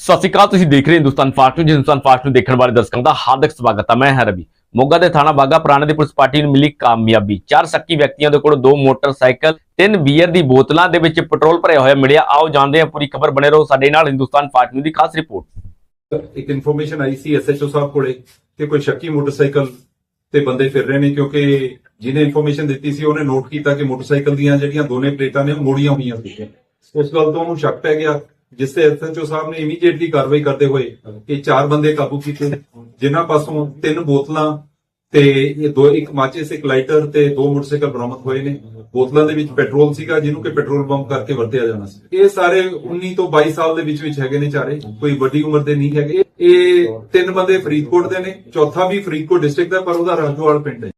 ਸਤਿ ਸ਼੍ਰੀ ਅਕਾਲ, ਤੁਸੀਂ ਦੇਖ ਰਹੇ ਹੋ Hindustan Fast News. Hindustan Fast News ਦੇਖਣ ਵਾਲੇ ਦਰਸ਼ਕਾਂ ਦਾ ਹਾਰਦਿਕ ਸਵਾਗਤ ਹੈ। ਮੈਂ ਹਾਂ ਰਵੀ। ਮੋਗਾ ਦੇ ਥਾਣਾ ਬਾਗਾ ਪੁਰਾਣਾ ਦੀ ਪੁਲਿਸ ਪਾਰਟੀ ਨੂੰ ਮਿਲੀ ਕਾਮਯਾਬੀ। ਚਾਰ ਸ਼ੱਕੀ ਵਿਅਕਤੀਆਂ ਦੇ ਕੋਲ ਦੋ ਮੋਟਰਸਾਈਕਲ, ਤਿੰਨ ਬੀਅਰ ਦੀ ਬੋਤਲਾਂ ਦੇ ਵਿੱਚ ਪੈਟਰੋਲ ਭਰਿਆ ਹੋਇਆ ਮਿਲਿਆ। ਆਓ ਜਾਣਦੇ ਹਾਂ, ਪੂਰੀ ਖਬਰ ਬਣੇ ਰਹੋ ਸਾਡੇ ਨਾਲ ਹਿੰਦੁਸਤਾਨ ਫਾਸਟ ਨਿਊਜ਼ ਦੀ ਖਾਸ ਰਿਪੋਰਟ। ਇੱਕ ਇਨਫੋਰਮੇਸ਼ਨ ਆਈ ਸੀ ਐਸਐਚਓ ਸਾਹਿਬ ਕੋਲੇ ਕਿ ਕੋਈ ਸ਼ੱਕੀ ਮੋਟਰਸਾਈਕਲ ਤੇ ਬੰਦੇ ਫਿਰ ਰਹੇ ਨੇ, ਕਿਉਂਕਿ ਜਿਹਨੇ ਇਨਫੋਰਮੇਸ਼ਨ ਦਿੱਤੀ ਸੀ, ਉਹਨੇ ਨੋਟ ਕੀਤਾ ਕਿ ਮੋਟਰਸਾਈਕਲ ਦੀਆਂ ਜਿਹੜੀਆਂ ਦੋਨੇ ਪਲੇਟਾਂ ਨੇ, ਉਹ ਮੋੜੀਆਂ ਹੋਈਆਂ ਸੀ। ਉਸ ਗੱਲ ਤੋਂ ਉਹਨੂੰ ਸ਼ੱਕ ਪੈ ਗਿਆ ਜਿਸ ਤੇ ਐਸਐਚਓ ਸਾਹਿਬ ਨੇ ਇਮੀਡੀਏਟਲੀ ਕਾਰਵਾਈ ਕਰਦੇ ਹੋਏ ਇਹ ਚਾਰ ਬੰਦੇ ਕਾਬੂ ਕੀਤੇ। ਜਿਨ੍ਹਾਂ ਪਾਸੋਂ ਤਿੰਨ ਬੋਤਲਾਂ ਤੇ ਇਹ ਦੋ, ਇੱਕ ਮਾਚਿਸ, ਇੱਕ ਲਾਈਟਰ ਤੇ ਦੋ ਮੋਟਰਸਾਈਕਲ ਬਰਾਮਦ ਹੋਏ ਨੇ। ਬੋਤਲਾਂ ਦੇ ਵਿੱਚ ਪੈਟਰੋਲ ਸੀਗਾ, ਜਿਹਨੂੰ ਕਿ ਪੈਟਰੋਲ ਬੰਬ ਕਰਕੇ ਵਰਤਿਆ ਜਾਣਾ ਸੀ। ਇਹ ਸਾਰੇ 19 ਤੋਂ 22 ਸਾਲ ਦੇ ਵਿੱਚ ਵਿੱਚ ਹੈਗੇ ਨੇ ਚਾਰੇ, ਕੋਈ ਵੱਡੀ ਉਮਰ ਦੇ ਨਹੀਂ ਹੈਗੇ। ਇਹ ਤਿੰਨ ਬੰਦੇ ਫਰੀਦਕੋਟ ਦੇ ਨੇ, ਚੌਥਾ ਵੀ ਫਰੀਦਕੋਟ ਡਿਸਟ੍ਰਿਕਟ ਦਾ, ਪਰ ਉਹਦਾ ਰਾਜੋਵਾਲ ਪਿੰਡ ਹੈ।